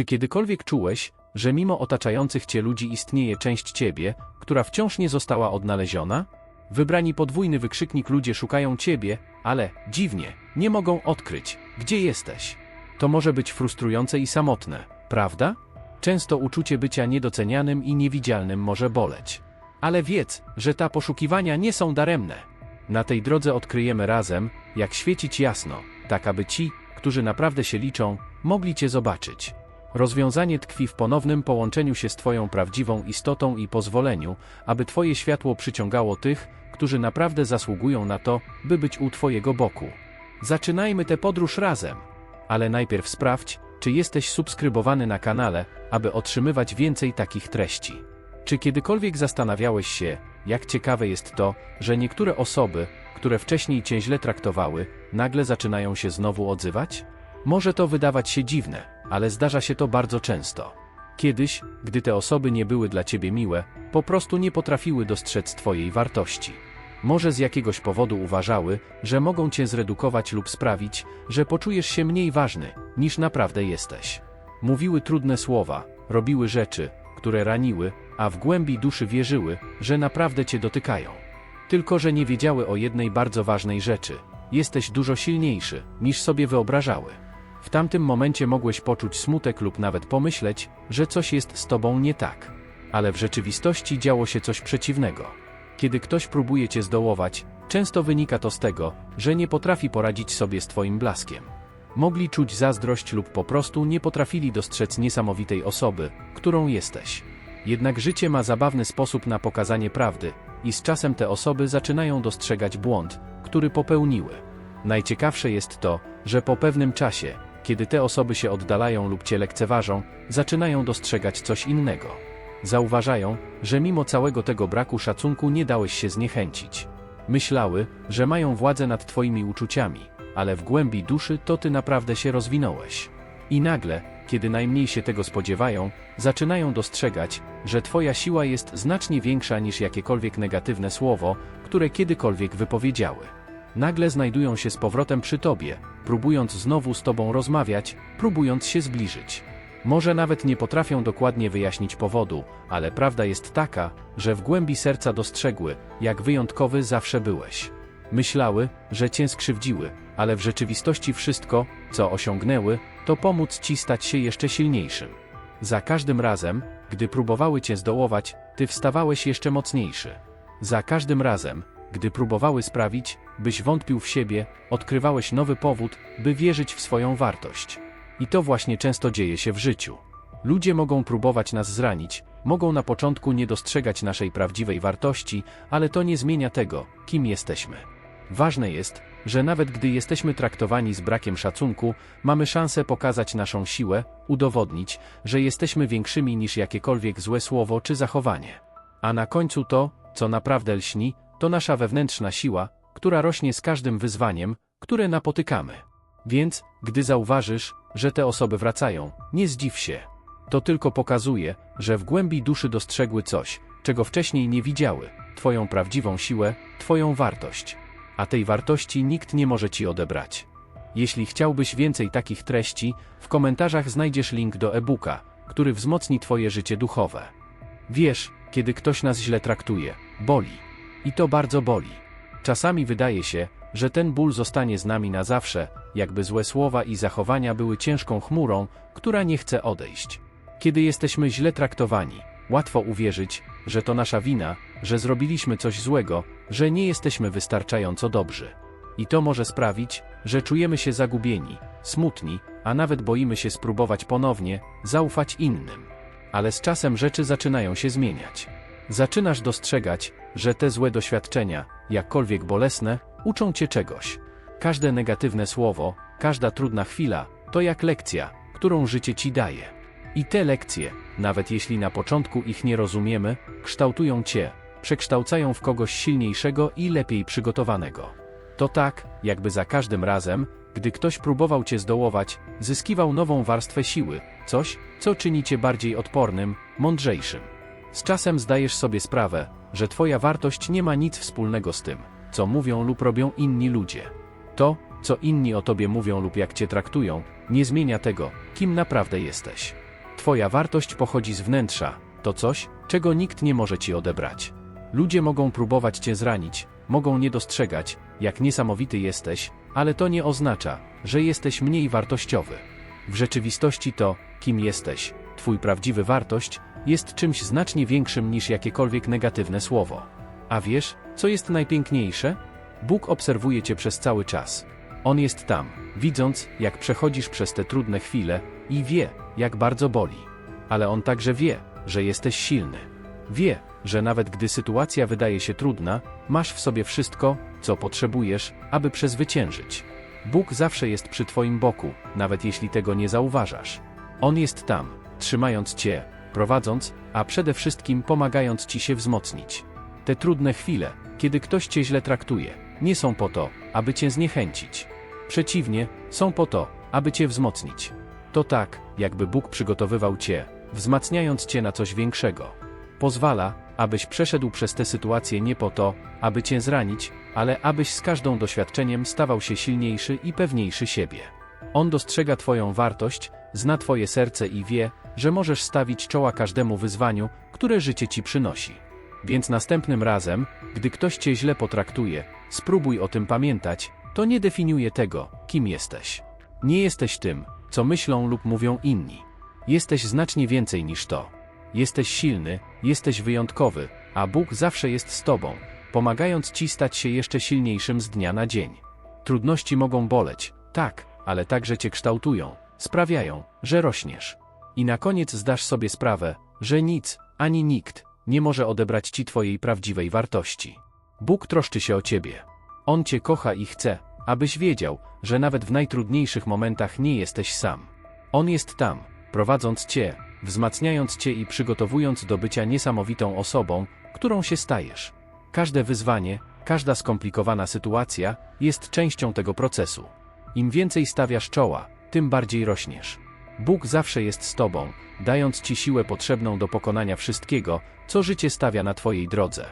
Czy kiedykolwiek czułeś, że mimo otaczających cię ludzi istnieje część ciebie, która wciąż nie została odnaleziona? Wybrani podwójny wykrzyknik ludzie szukają ciebie, ale, dziwnie, nie mogą odkryć, gdzie jesteś. To może być frustrujące i samotne, prawda? Często uczucie bycia niedocenianym i niewidzialnym może boleć. Ale wiedz, że ta poszukiwania nie są daremne. Na tej drodze odkryjemy razem, jak świecić jasno, tak aby ci, którzy naprawdę się liczą, mogli Cię zobaczyć. Rozwiązanie tkwi w ponownym połączeniu się z Twoją prawdziwą istotą i pozwoleniu, aby Twoje światło przyciągało tych, którzy naprawdę zasługują na to, by być u Twojego boku. Zaczynajmy tę podróż razem. Ale najpierw sprawdź, czy jesteś subskrybowany na kanale, aby otrzymywać więcej takich treści. Czy kiedykolwiek zastanawiałeś się, jak ciekawe jest to, że niektóre osoby, które wcześniej cię źle traktowały, nagle zaczynają się znowu odzywać? Może to wydawać się dziwne, ale zdarza się to bardzo często. Kiedyś, gdy te osoby nie były dla ciebie miłe, po prostu nie potrafiły dostrzec twojej wartości. Może z jakiegoś powodu uważały, że mogą cię zredukować lub sprawić, że poczujesz się mniej ważny, niż naprawdę jesteś. Mówiły trudne słowa, robiły rzeczy, które raniły, a w głębi duszy wierzyły, że naprawdę cię dotykają. Tylko, że nie wiedziały o jednej bardzo ważnej rzeczy. Jesteś dużo silniejszy, niż sobie wyobrażały. W tamtym momencie mogłeś poczuć smutek lub nawet pomyśleć, że coś jest z tobą nie tak. Ale w rzeczywistości działo się coś przeciwnego. Kiedy ktoś próbuje cię zdołować, często wynika to z tego, że nie potrafi poradzić sobie z twoim blaskiem. Mogli czuć zazdrość lub po prostu nie potrafili dostrzec niesamowitej osoby, którą jesteś. Jednak życie ma zabawny sposób na pokazanie prawdy, i z czasem te osoby zaczynają dostrzegać błąd, który popełniły. Najciekawsze jest to, że po pewnym czasie, kiedy te osoby się oddalają lub cię lekceważą, zaczynają dostrzegać coś innego. Zauważają, że mimo całego tego braku szacunku nie dałeś się zniechęcić. Myślały, że mają władzę nad twoimi uczuciami, ale w głębi duszy to ty naprawdę się rozwinąłeś. I nagle, kiedy najmniej się tego spodziewają, zaczynają dostrzegać, że Twoja siła jest znacznie większa niż jakiekolwiek negatywne słowo, które kiedykolwiek wypowiedziały. Nagle znajdują się z powrotem przy Tobie, próbując znowu z Tobą rozmawiać, próbując się zbliżyć. Może nawet nie potrafią dokładnie wyjaśnić powodu, ale prawda jest taka, że w głębi serca dostrzegły, jak wyjątkowy zawsze byłeś. Myślały, że cię skrzywdziły, ale w rzeczywistości wszystko, co osiągnęły, to pomóc ci stać się jeszcze silniejszym. Za każdym razem, gdy próbowały cię zdołować, ty wstawałeś jeszcze mocniejszy. Za każdym razem, gdy próbowały sprawić, byś wątpił w siebie, odkrywałeś nowy powód, by wierzyć w swoją wartość. I to właśnie często dzieje się w życiu. Ludzie mogą próbować nas zranić, mogą na początku nie dostrzegać naszej prawdziwej wartości, ale to nie zmienia tego, kim jesteśmy. Ważne jest, że nawet gdy jesteśmy traktowani z brakiem szacunku, mamy szansę pokazać naszą siłę, udowodnić, że jesteśmy większymi niż jakiekolwiek złe słowo czy zachowanie. A na końcu to, co naprawdę lśni, to nasza wewnętrzna siła, która rośnie z każdym wyzwaniem, które napotykamy. Więc, gdy zauważysz, że te osoby wracają, nie zdziw się. To tylko pokazuje, że w głębi duszy dostrzegły coś, czego wcześniej nie widziały Twoją prawdziwą siłę, Twoją wartość a tej wartości nikt nie może ci odebrać. Jeśli chciałbyś więcej takich treści, w komentarzach znajdziesz link do e-booka, który wzmocni Twoje życie duchowe. Wiesz, kiedy ktoś nas źle traktuje, boli. I to bardzo boli. Czasami wydaje się, że ten ból zostanie z nami na zawsze, jakby złe słowa i zachowania były ciężką chmurą, która nie chce odejść. Kiedy jesteśmy źle traktowani, łatwo uwierzyć, że to nasza wina, że zrobiliśmy coś złego, że nie jesteśmy wystarczająco dobrzy. I to może sprawić, że czujemy się zagubieni, smutni, a nawet boimy się spróbować ponownie, zaufać innym. Ale z czasem rzeczy zaczynają się zmieniać. Zaczynasz dostrzegać, że te złe doświadczenia, jakkolwiek bolesne, uczą cię czegoś. Każde negatywne słowo, każda trudna chwila, to jak lekcja, którą życie ci daje. I te lekcje, nawet jeśli na początku ich nie rozumiemy, kształtują cię, przekształcają w kogoś silniejszego i lepiej przygotowanego. To tak, jakby za każdym razem, gdy ktoś próbował cię zdołować, zyskiwał nową warstwę siły, coś, co czyni cię bardziej odpornym, mądrzejszym. Z czasem zdajesz sobie sprawę, że twoja wartość nie ma nic wspólnego z tym, co mówią lub robią inni ludzie. To, co inni o tobie mówią lub jak cię traktują, nie zmienia tego, kim naprawdę jesteś. Twoja wartość pochodzi z wnętrza, to coś, czego nikt nie może ci odebrać. Ludzie mogą próbować cię zranić, mogą nie dostrzegać, jak niesamowity jesteś, ale to nie oznacza, że jesteś mniej wartościowy. W rzeczywistości to, kim jesteś, twój prawdziwy wartość, jest czymś znacznie większym niż jakiekolwiek negatywne słowo. A wiesz, co jest najpiękniejsze? Bóg obserwuje cię przez cały czas. On jest tam, widząc, jak przechodzisz przez te trudne chwile i wie, jak bardzo boli. Ale on także wie, że jesteś silny. Wie, że nawet gdy sytuacja wydaje się trudna, masz w sobie wszystko, co potrzebujesz, aby przezwyciężyć. Bóg zawsze jest przy Twoim boku, nawet jeśli tego nie zauważasz. On jest tam, trzymając Cię, prowadząc, a przede wszystkim pomagając Ci się wzmocnić. Te trudne chwile, kiedy ktoś Cię źle traktuje, nie są po to, aby Cię zniechęcić. Przeciwnie, są po to, aby Cię wzmocnić. To tak, jakby Bóg przygotowywał Cię, wzmacniając Cię na coś większego. Pozwala, abyś przeszedł przez tę sytuację nie po to, aby Cię zranić, ale abyś z każdą doświadczeniem stawał się silniejszy i pewniejszy siebie. On dostrzega Twoją wartość, zna Twoje serce i wie, że możesz stawić czoła każdemu wyzwaniu, które życie Ci przynosi. Więc następnym razem, gdy ktoś Cię źle potraktuje, spróbuj o tym pamiętać, to nie definiuje tego, kim jesteś. Nie jesteś tym, co myślą lub mówią inni. Jesteś znacznie więcej niż to. Jesteś silny, jesteś wyjątkowy, a Bóg zawsze jest z Tobą, pomagając Ci stać się jeszcze silniejszym z dnia na dzień. Trudności mogą boleć, tak, ale także Cię kształtują, sprawiają, że rośniesz. I na koniec zdasz sobie sprawę, że nic, ani nikt, nie może odebrać Ci Twojej prawdziwej wartości. Bóg troszczy się o Ciebie. On Cię kocha i chce, abyś wiedział, że nawet w najtrudniejszych momentach nie jesteś sam. On jest tam, prowadząc Cię, wzmacniając Cię i przygotowując do bycia niesamowitą osobą, którą się stajesz. Każde wyzwanie, każda skomplikowana sytuacja jest częścią tego procesu. Im więcej stawiasz czoła, tym bardziej rośniesz. Bóg zawsze jest z Tobą, dając Ci siłę potrzebną do pokonania wszystkiego, co życie stawia na Twojej drodze.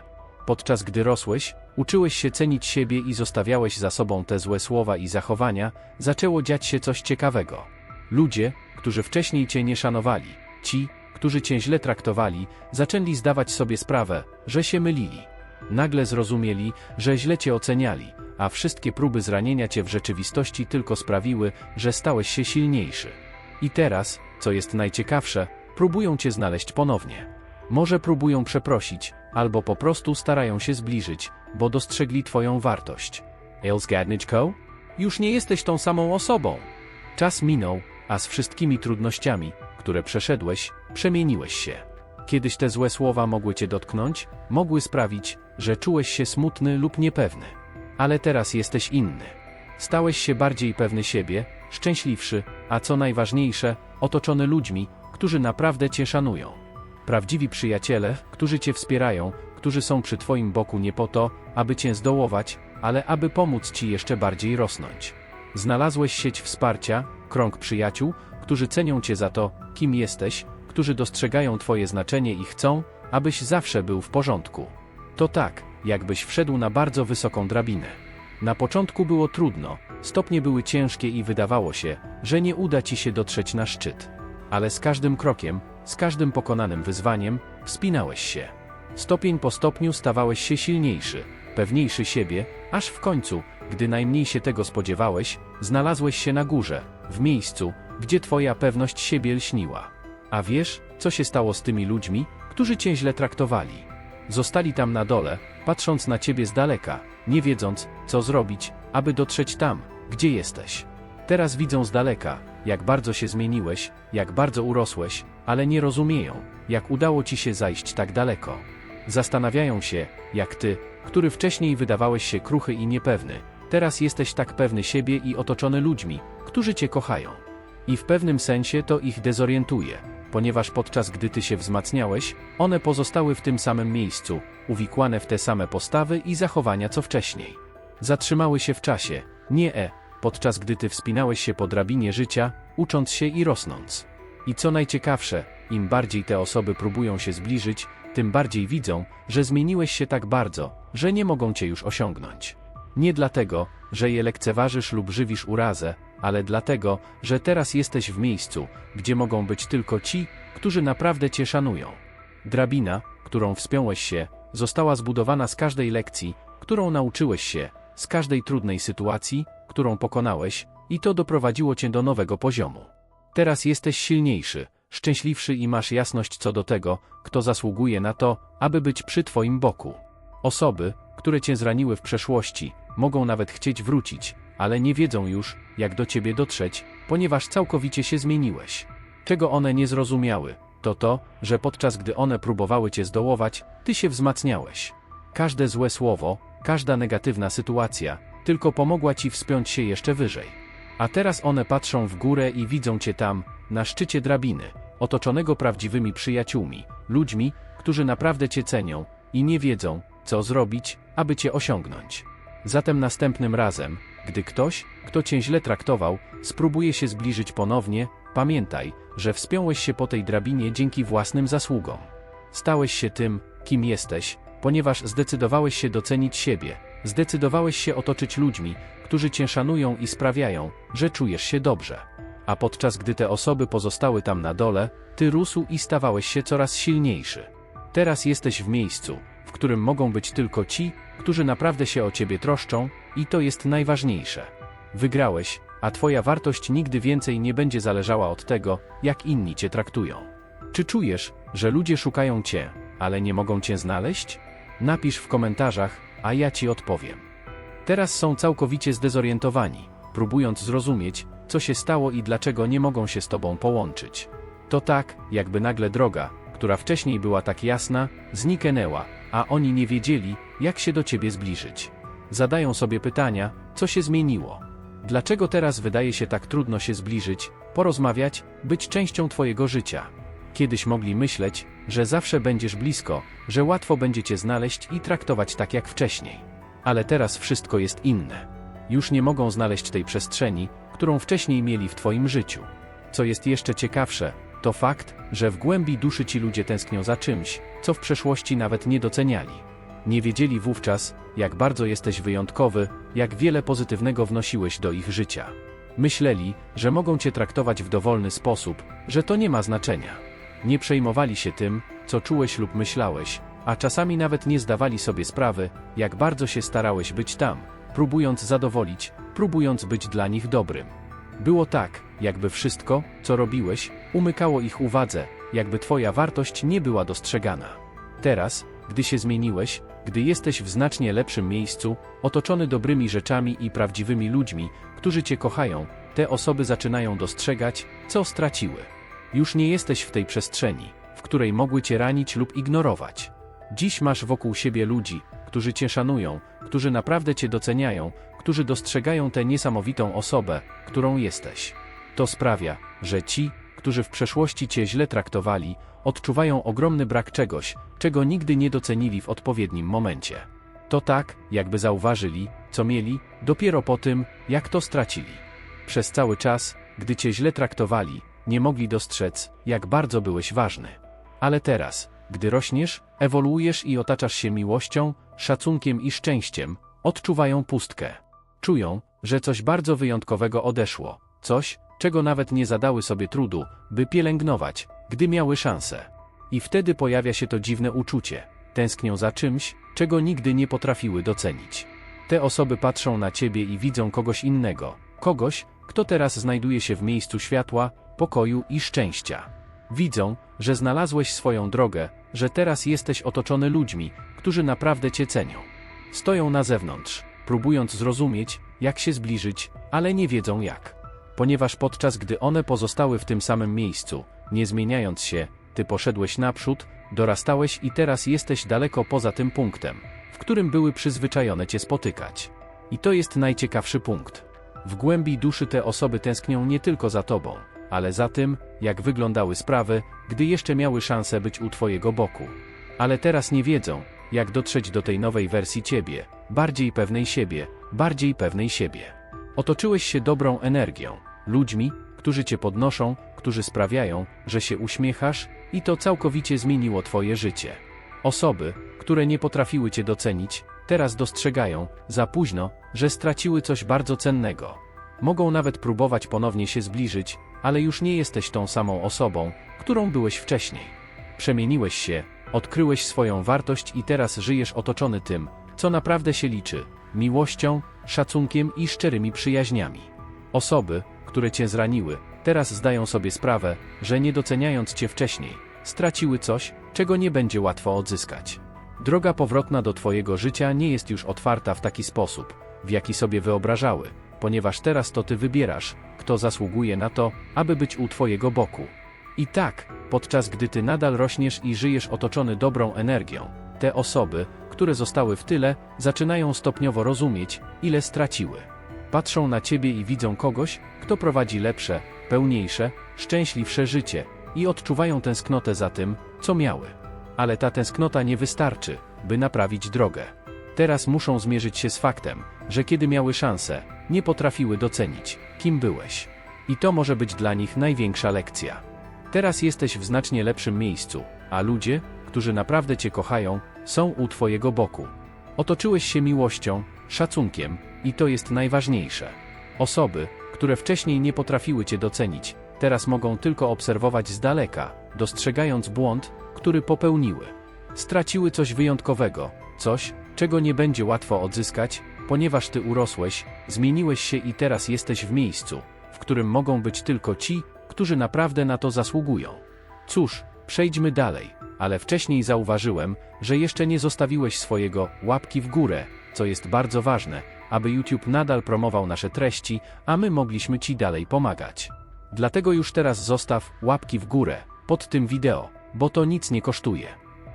Podczas gdy rosłeś, uczyłeś się cenić siebie i zostawiałeś za sobą te złe słowa i zachowania, zaczęło dziać się coś ciekawego. Ludzie, którzy wcześniej Cię nie szanowali, ci, którzy Cię źle traktowali, zaczęli zdawać sobie sprawę, że się mylili. Nagle zrozumieli, że źle Cię oceniali, a wszystkie próby zranienia Cię w rzeczywistości tylko sprawiły, że stałeś się silniejszy. I teraz, co jest najciekawsze, próbują Cię znaleźć ponownie. Może próbują przeprosić, albo po prostu starają się zbliżyć, bo dostrzegli Twoją wartość. Elsgadniczko? Już nie jesteś tą samą osobą. Czas minął, a z wszystkimi trudnościami, które przeszedłeś, przemieniłeś się. Kiedyś te złe słowa mogły cię dotknąć, mogły sprawić, że czułeś się smutny lub niepewny. Ale teraz jesteś inny. Stałeś się bardziej pewny siebie, szczęśliwszy, a co najważniejsze, otoczony ludźmi, którzy naprawdę cię szanują. Prawdziwi przyjaciele, którzy cię wspierają, którzy są przy twoim boku nie po to, aby cię zdołować, ale aby pomóc ci jeszcze bardziej rosnąć. Znalazłeś sieć wsparcia, krąg przyjaciół, którzy cenią cię za to, kim jesteś, którzy dostrzegają twoje znaczenie i chcą, abyś zawsze był w porządku. To tak, jakbyś wszedł na bardzo wysoką drabinę. Na początku było trudno, stopnie były ciężkie i wydawało się, że nie uda ci się dotrzeć na szczyt. Ale z każdym krokiem, z każdym pokonanym wyzwaniem, wspinałeś się. Stopień po stopniu stawałeś się silniejszy, pewniejszy siebie, aż w końcu, gdy najmniej się tego spodziewałeś, znalazłeś się na górze, w miejscu, gdzie twoja pewność siebie lśniła. A wiesz, co się stało z tymi ludźmi, którzy cię źle traktowali? Zostali tam na dole, patrząc na ciebie z daleka, nie wiedząc, co zrobić, aby dotrzeć tam, gdzie jesteś. Teraz widzą z daleka, jak bardzo się zmieniłeś, jak bardzo urosłeś, ale nie rozumieją, jak udało ci się zajść tak daleko. Zastanawiają się, jak ty, który wcześniej wydawałeś się kruchy i niepewny, teraz jesteś tak pewny siebie i otoczony ludźmi, którzy cię kochają. I w pewnym sensie to ich dezorientuje, ponieważ podczas gdy ty się wzmacniałeś, one pozostały w tym samym miejscu, uwikłane w te same postawy i zachowania co wcześniej. Zatrzymały się w czasie, nie e, podczas gdy ty wspinałeś się po drabinie życia, ucząc się i rosnąc. I co najciekawsze, im bardziej te osoby próbują się zbliżyć, tym bardziej widzą, że zmieniłeś się tak bardzo, że nie mogą cię już osiągnąć. Nie dlatego, że je lekceważysz lub żywisz urazę, ale dlatego, że teraz jesteś w miejscu, gdzie mogą być tylko ci, którzy naprawdę cię szanują. Drabina, którą wspiąłeś się, została zbudowana z każdej lekcji, którą nauczyłeś się, z każdej trudnej sytuacji, którą pokonałeś, i to doprowadziło cię do nowego poziomu. Teraz jesteś silniejszy, szczęśliwszy i masz jasność co do tego, kto zasługuje na to, aby być przy twoim boku. Osoby, które cię zraniły w przeszłości, mogą nawet chcieć wrócić, ale nie wiedzą już, jak do ciebie dotrzeć, ponieważ całkowicie się zmieniłeś. Czego one nie zrozumiały, to to, że podczas gdy one próbowały cię zdołować, ty się wzmacniałeś. Każde złe słowo, każda negatywna sytuacja, tylko pomogła ci wspiąć się jeszcze wyżej. A teraz one patrzą w górę i widzą cię tam, na szczycie drabiny, otoczonego prawdziwymi przyjaciółmi, ludźmi, którzy naprawdę cię cenią i nie wiedzą, co zrobić, aby cię osiągnąć. Zatem następnym razem, gdy ktoś, kto cię źle traktował, spróbuje się zbliżyć ponownie, pamiętaj, że wspiąłeś się po tej drabinie dzięki własnym zasługom. Stałeś się tym, kim jesteś, ponieważ zdecydowałeś się docenić siebie, zdecydowałeś się otoczyć ludźmi, którzy cię szanują i sprawiają, że czujesz się dobrze. A podczas gdy te osoby pozostały tam na dole, ty rósł i stawałeś się coraz silniejszy. Teraz jesteś w miejscu, w którym mogą być tylko ci, którzy naprawdę się o ciebie troszczą, i to jest najważniejsze. Wygrałeś, a twoja wartość nigdy więcej nie będzie zależała od tego, jak inni cię traktują. Czy czujesz, że ludzie szukają cię, ale nie mogą cię znaleźć? Napisz w komentarzach, a ja ci odpowiem. Teraz są całkowicie zdezorientowani, próbując zrozumieć, co się stało i dlaczego nie mogą się z tobą połączyć. To tak, jakby nagle droga, która wcześniej była tak jasna, zniknęła, a oni nie wiedzieli, jak się do ciebie zbliżyć. Zadają sobie pytania, co się zmieniło. Dlaczego teraz wydaje się tak trudno się zbliżyć, porozmawiać, być częścią twojego życia? Kiedyś mogli myśleć, że zawsze będziesz blisko, że łatwo będzie cię znaleźć i traktować tak jak wcześniej. Ale teraz wszystko jest inne. Już nie mogą znaleźć tej przestrzeni, którą wcześniej mieli w twoim życiu. Co jest jeszcze ciekawsze, to fakt, że w głębi duszy ci ludzie tęsknią za czymś, co w przeszłości nawet nie doceniali. Nie wiedzieli wówczas, jak bardzo jesteś wyjątkowy, jak wiele pozytywnego wnosiłeś do ich życia. Myśleli, że mogą cię traktować w dowolny sposób, że to nie ma znaczenia. Nie przejmowali się tym, co czułeś lub myślałeś, a czasami nawet nie zdawali sobie sprawy, jak bardzo się starałeś być tam, próbując zadowolić, próbując być dla nich dobrym. Było tak, jakby wszystko, co robiłeś, umykało ich uwadze, jakby twoja wartość nie była dostrzegana. Teraz, gdy się zmieniłeś, gdy jesteś w znacznie lepszym miejscu, otoczony dobrymi rzeczami i prawdziwymi ludźmi, którzy cię kochają, te osoby zaczynają dostrzegać, co straciły. Już nie jesteś w tej przestrzeni, w której mogły cię ranić lub ignorować. Dziś masz wokół siebie ludzi, którzy cię szanują, którzy naprawdę cię doceniają, którzy dostrzegają tę niesamowitą osobę, którą jesteś. To sprawia, że ci, którzy w przeszłości cię źle traktowali, odczuwają ogromny brak czegoś, czego nigdy nie docenili w odpowiednim momencie. To tak, jakby zauważyli, co mieli, dopiero po tym, jak to stracili. Przez cały czas, gdy cię źle traktowali, nie mogli dostrzec, jak bardzo byłeś ważny. Ale teraz, gdy rośniesz, ewoluujesz i otaczasz się miłością, szacunkiem i szczęściem, odczuwają pustkę. Czują, że coś bardzo wyjątkowego odeszło, coś, czego nawet nie zadały sobie trudu, by pielęgnować, gdy miały szansę. I wtedy pojawia się to dziwne uczucie. Tęsknią za czymś, czego nigdy nie potrafiły docenić. Te osoby patrzą na ciebie i widzą kogoś innego, kogoś, kto teraz znajduje się w miejscu światła, pokoju i szczęścia. Widzą, że znalazłeś swoją drogę, że teraz jesteś otoczony ludźmi, którzy naprawdę cię cenią. Stoją na zewnątrz, próbując zrozumieć, jak się zbliżyć, ale nie wiedzą jak. Ponieważ podczas gdy one pozostały w tym samym miejscu, nie zmieniając się, ty poszedłeś naprzód, dorastałeś i teraz jesteś daleko poza tym punktem, w którym były przyzwyczajone cię spotykać. I to jest najciekawszy punkt. W głębi duszy te osoby tęsknią nie tylko za tobą, ale za tym, jak wyglądały sprawy, gdy jeszcze miały szansę być u twojego boku. Ale teraz nie wiedzą, jak dotrzeć do tej nowej wersji ciebie, bardziej pewnej siebie, bardziej pewnej siebie. Otoczyłeś się dobrą energią, ludźmi, którzy cię podnoszą, którzy sprawiają, że się uśmiechasz, i to całkowicie zmieniło twoje życie. Osoby, które nie potrafiły cię docenić, teraz dostrzegają, za późno, że straciły coś bardzo cennego. mogą nawet próbować ponownie się zbliżyć, ale już nie jesteś tą samą osobą, którą byłeś wcześniej. Przemieniłeś się, odkryłeś swoją wartość i teraz żyjesz otoczony tym, co naprawdę się liczy miłością, szacunkiem i szczerymi przyjaźniami. Osoby, które cię zraniły, teraz zdają sobie sprawę, że nie doceniając cię wcześniej, straciły coś, czego nie będzie łatwo odzyskać. Droga powrotna do Twojego życia nie jest już otwarta w taki sposób, w jaki sobie wyobrażały, ponieważ teraz to Ty wybierasz, kto zasługuje na to, aby być u Twojego boku. I tak, podczas gdy Ty nadal rośniesz i żyjesz otoczony dobrą energią, te osoby, które zostały w tyle, zaczynają stopniowo rozumieć, ile straciły. Patrzą na Ciebie i widzą kogoś, kto prowadzi lepsze, pełniejsze, szczęśliwsze życie i odczuwają tęsknotę za tym, co miały. Ale ta tęsknota nie wystarczy, by naprawić drogę. Teraz muszą zmierzyć się z faktem, że kiedy miały szansę, nie potrafiły docenić, kim byłeś. I to może być dla nich największa lekcja. Teraz jesteś w znacznie lepszym miejscu, a ludzie, którzy naprawdę Cię kochają, są u Twojego boku. Otoczyłeś się miłością, szacunkiem i to jest najważniejsze. Osoby, które wcześniej nie potrafiły Cię docenić, teraz mogą tylko obserwować z daleka, dostrzegając błąd, który popełniły. Straciły coś wyjątkowego, coś, czego nie będzie łatwo odzyskać, ponieważ Ty urosłeś, zmieniłeś się i teraz jesteś w miejscu, w którym mogą być tylko ci, którzy naprawdę na to zasługują. Cóż, przejdźmy dalej, ale wcześniej zauważyłem, że jeszcze nie zostawiłeś swojego łapki w górę, co jest bardzo ważne, aby YouTube nadal promował nasze treści, a my mogliśmy Ci dalej pomagać. Dlatego już teraz zostaw łapki w górę pod tym wideo, bo to nic nie kosztuje.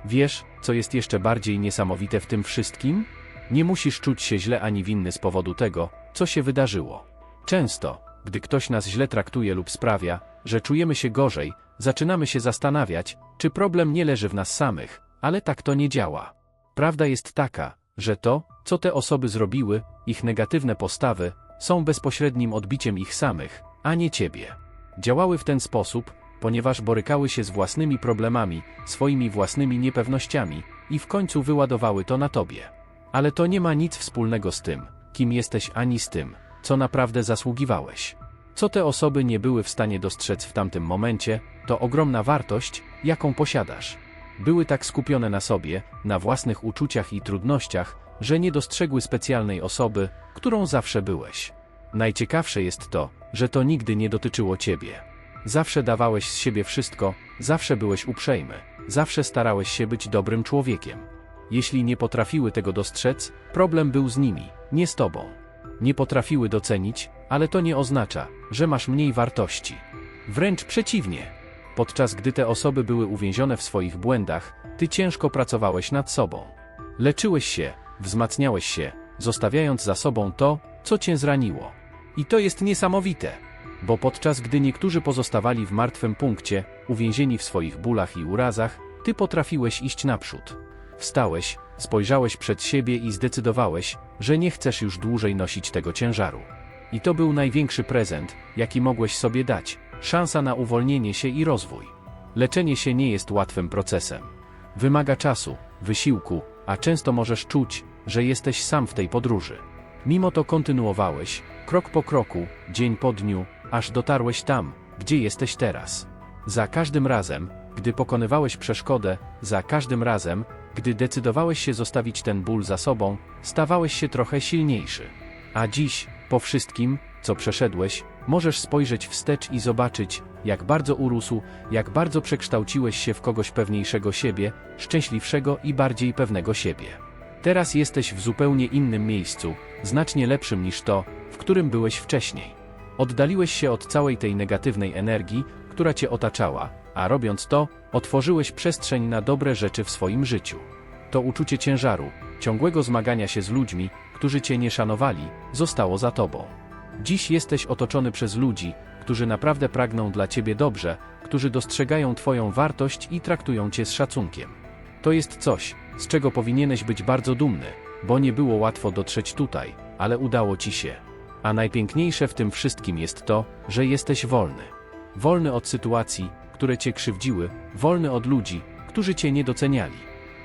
Wiesz, co jest jeszcze bardziej niesamowite w tym wszystkim? Nie musisz czuć się źle ani winny z powodu tego, co się wydarzyło. Często, gdy ktoś nas źle traktuje lub sprawia, że czujemy się gorzej, zaczynamy się zastanawiać, czy problem nie leży w nas samych, ale tak to nie działa. Prawda jest taka, że to, co te osoby zrobiły, ich negatywne postawy, są bezpośrednim odbiciem ich samych, a nie ciebie. Działały w ten sposób, ponieważ borykały się z własnymi problemami, swoimi własnymi niepewnościami i w końcu wyładowały to na tobie. Ale to nie ma nic wspólnego z tym, kim jesteś ani z tym, co naprawdę zasługiwałeś. Co te osoby nie były w stanie dostrzec w tamtym momencie, to ogromna wartość, jaką posiadasz. Były tak skupione na sobie, na własnych uczuciach i trudnościach, że nie dostrzegły specjalnej osoby, którą zawsze byłeś. Najciekawsze jest to, że to nigdy nie dotyczyło ciebie. Zawsze dawałeś z siebie wszystko, zawsze byłeś uprzejmy, zawsze starałeś się być dobrym człowiekiem. Jeśli nie potrafiły tego dostrzec, problem był z nimi, nie z tobą. Nie potrafiły docenić, ale to nie oznacza, że masz mniej wartości. Wręcz przeciwnie. Podczas gdy te osoby były uwięzione w swoich błędach, ty ciężko pracowałeś nad sobą. Leczyłeś się, wzmacniałeś się, zostawiając za sobą to, co cię zraniło. I to jest niesamowite, bo podczas gdy niektórzy pozostawali w martwym punkcie, uwięzieni w swoich bólach i urazach, ty potrafiłeś iść naprzód. Wstałeś, spojrzałeś przed siebie i zdecydowałeś, że nie chcesz już dłużej nosić tego ciężaru. I to był największy prezent, jaki mogłeś sobie dać szansa na uwolnienie się i rozwój. Leczenie się nie jest łatwym procesem. Wymaga czasu, wysiłku, a często możesz czuć, że jesteś sam w tej podróży. Mimo to kontynuowałeś, krok po kroku, dzień po dniu, aż dotarłeś tam, gdzie jesteś teraz. Za każdym razem, gdy pokonywałeś przeszkodę, za każdym razem, gdy decydowałeś się zostawić ten ból za sobą, stawałeś się trochę silniejszy. A dziś, po wszystkim, co przeszedłeś, możesz spojrzeć wstecz i zobaczyć, jak bardzo urósł, jak bardzo przekształciłeś się w kogoś pewniejszego siebie, szczęśliwszego i bardziej pewnego siebie. Teraz jesteś w zupełnie innym miejscu, znacznie lepszym niż to, w którym byłeś wcześniej. Oddaliłeś się od całej tej negatywnej energii, która cię otaczała, a robiąc to, otworzyłeś przestrzeń na dobre rzeczy w swoim życiu. To uczucie ciężaru, ciągłego zmagania się z ludźmi, którzy cię nie szanowali, zostało za tobą. Dziś jesteś otoczony przez ludzi, którzy naprawdę pragną dla ciebie dobrze, którzy dostrzegają twoją wartość i traktują cię z szacunkiem. To jest coś, z czego powinieneś być bardzo dumny, bo nie było łatwo dotrzeć tutaj, ale udało ci się. A najpiękniejsze w tym wszystkim jest to, że jesteś wolny. Wolny od sytuacji, które cię krzywdziły, wolny od ludzi, którzy cię nie doceniali.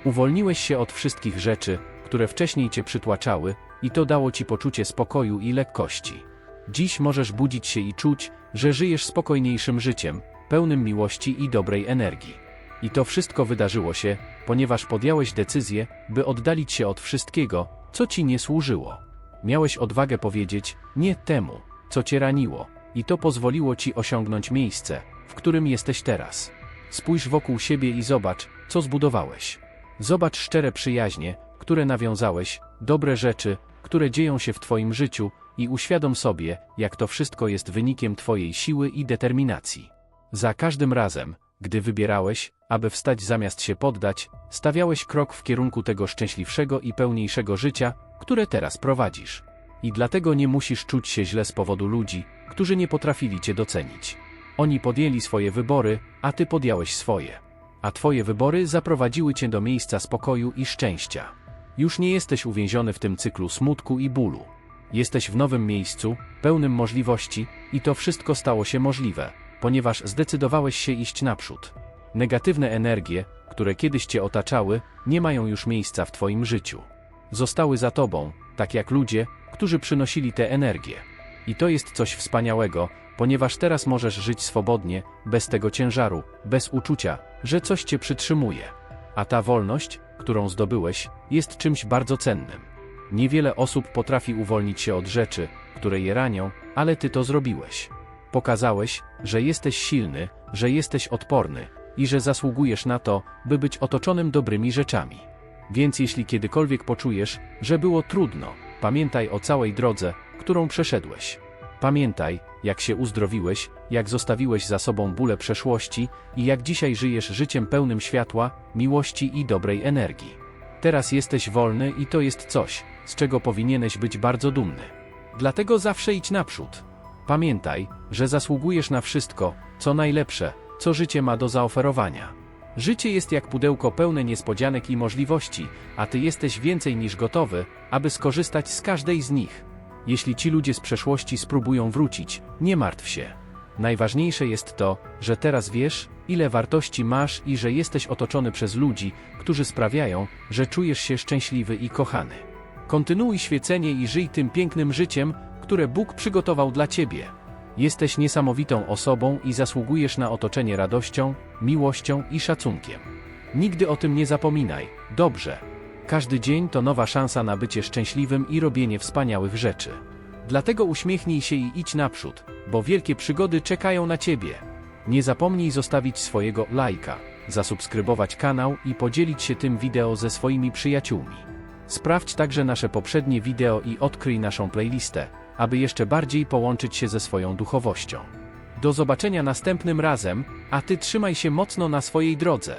Uwolniłeś się od wszystkich rzeczy, które wcześniej cię przytłaczały, i to dało ci poczucie spokoju i lekkości. Dziś możesz budzić się i czuć, że żyjesz spokojniejszym życiem, pełnym miłości i dobrej energii. I to wszystko wydarzyło się, ponieważ podjąłeś decyzję, by oddalić się od wszystkiego, co ci nie służyło. Miałeś odwagę powiedzieć nie temu, co cię raniło, i to pozwoliło ci osiągnąć miejsce, w którym jesteś teraz. Spójrz wokół siebie i zobacz, co zbudowałeś. Zobacz szczere przyjaźnie, które nawiązałeś, dobre rzeczy, które dzieją się w Twoim życiu, i uświadom sobie, jak to wszystko jest wynikiem Twojej siły i determinacji. Za każdym razem, gdy wybierałeś, aby wstać zamiast się poddać, stawiałeś krok w kierunku tego szczęśliwszego i pełniejszego życia, które teraz prowadzisz. I dlatego nie musisz czuć się źle z powodu ludzi, którzy nie potrafili Cię docenić. Oni podjęli swoje wybory, a Ty podjąłeś swoje. A Twoje wybory zaprowadziły Cię do miejsca spokoju i szczęścia. Już nie jesteś uwięziony w tym cyklu smutku i bólu. Jesteś w nowym miejscu, pełnym możliwości, i to wszystko stało się możliwe, ponieważ zdecydowałeś się iść naprzód. Negatywne energie, które kiedyś cię otaczały, nie mają już miejsca w twoim życiu. Zostały za tobą, tak jak ludzie, którzy przynosili tę energię. I to jest coś wspaniałego, ponieważ teraz możesz żyć swobodnie, bez tego ciężaru, bez uczucia, że coś cię przytrzymuje. A ta wolność, którą zdobyłeś, jest czymś bardzo cennym. Niewiele osób potrafi uwolnić się od rzeczy, które je ranią, ale ty to zrobiłeś. Pokazałeś, że jesteś silny, że jesteś odporny i że zasługujesz na to, by być otoczonym dobrymi rzeczami. Więc jeśli kiedykolwiek poczujesz, że było trudno, pamiętaj o całej drodze, którą przeszedłeś. Pamiętaj, jak się uzdrowiłeś, jak zostawiłeś za sobą bóle przeszłości i jak dzisiaj żyjesz życiem pełnym światła, miłości i dobrej energii. Teraz jesteś wolny i to jest coś, z czego powinieneś być bardzo dumny. Dlatego zawsze idź naprzód. Pamiętaj, że zasługujesz na wszystko, co najlepsze, co życie ma do zaoferowania. Życie jest jak pudełko pełne niespodzianek i możliwości, a ty jesteś więcej niż gotowy, aby skorzystać z każdej z nich. Jeśli ci ludzie z przeszłości spróbują wrócić, nie martw się. Najważniejsze jest to, że teraz wiesz, ile wartości masz i że jesteś otoczony przez ludzi, którzy sprawiają, że czujesz się szczęśliwy i kochany. Kontynuuj świecenie i żyj tym pięknym życiem, które Bóg przygotował dla ciebie. Jesteś niesamowitą osobą i zasługujesz na otoczenie radością, miłością i szacunkiem. Nigdy o tym nie zapominaj, dobrze. Każdy dzień to nowa szansa na bycie szczęśliwym i robienie wspaniałych rzeczy. Dlatego uśmiechnij się i idź naprzód, bo wielkie przygody czekają na ciebie. Nie zapomnij zostawić swojego lajka, zasubskrybować kanał i podzielić się tym wideo ze swoimi przyjaciółmi. Sprawdź także nasze poprzednie wideo i odkryj naszą playlistę, aby jeszcze bardziej połączyć się ze swoją duchowością. Do zobaczenia następnym razem, a ty trzymaj się mocno na swojej drodze.